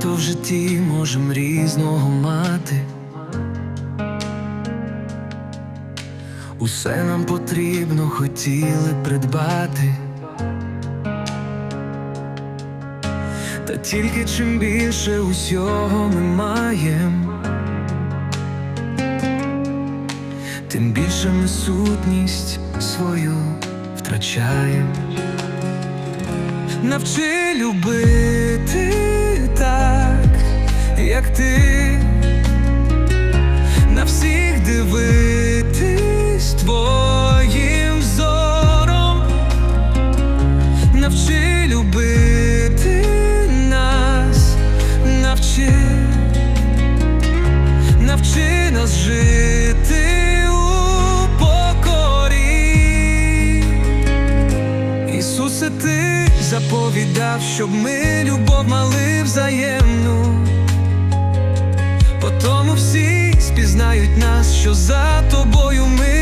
Багато в житті можем різного мати. Усе нам потрібно хотіли придбати. Та тільки чим більше усього ми маємо, тим більше ми сутність свою втрачаємо. Навчи любити заповідав, щоб ми любов мали взаємну. По тому всі спізнають нас, що за тобою ми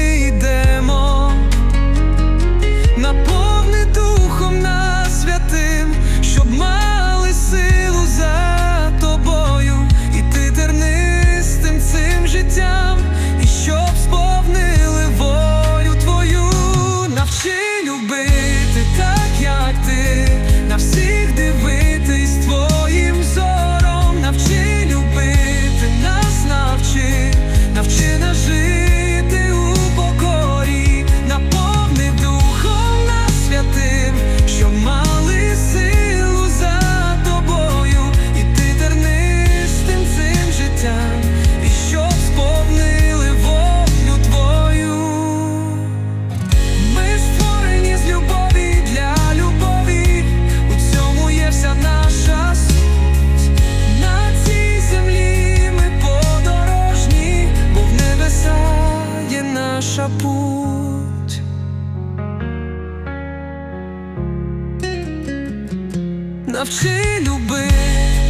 Навчи любити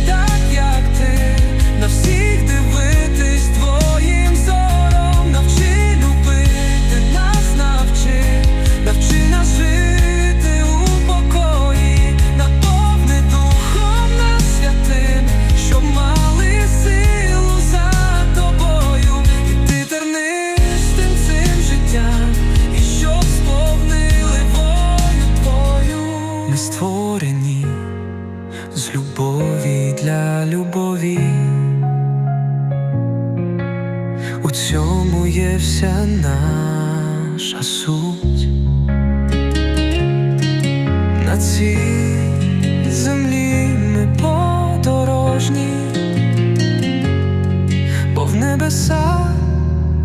так, як ти, на дивитись твоїм зором, навчи любити нас, навчи, навчи нас жити у покої, наповни духом нас святим, щоб мали силу за тобою, ти тернистим цим життям, і щоб сповнили волю твою. Ми створені У цьому є вся наша суть. На цій землі ми подорожні, бо в небеса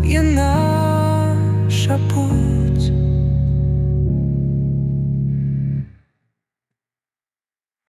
є наша путь.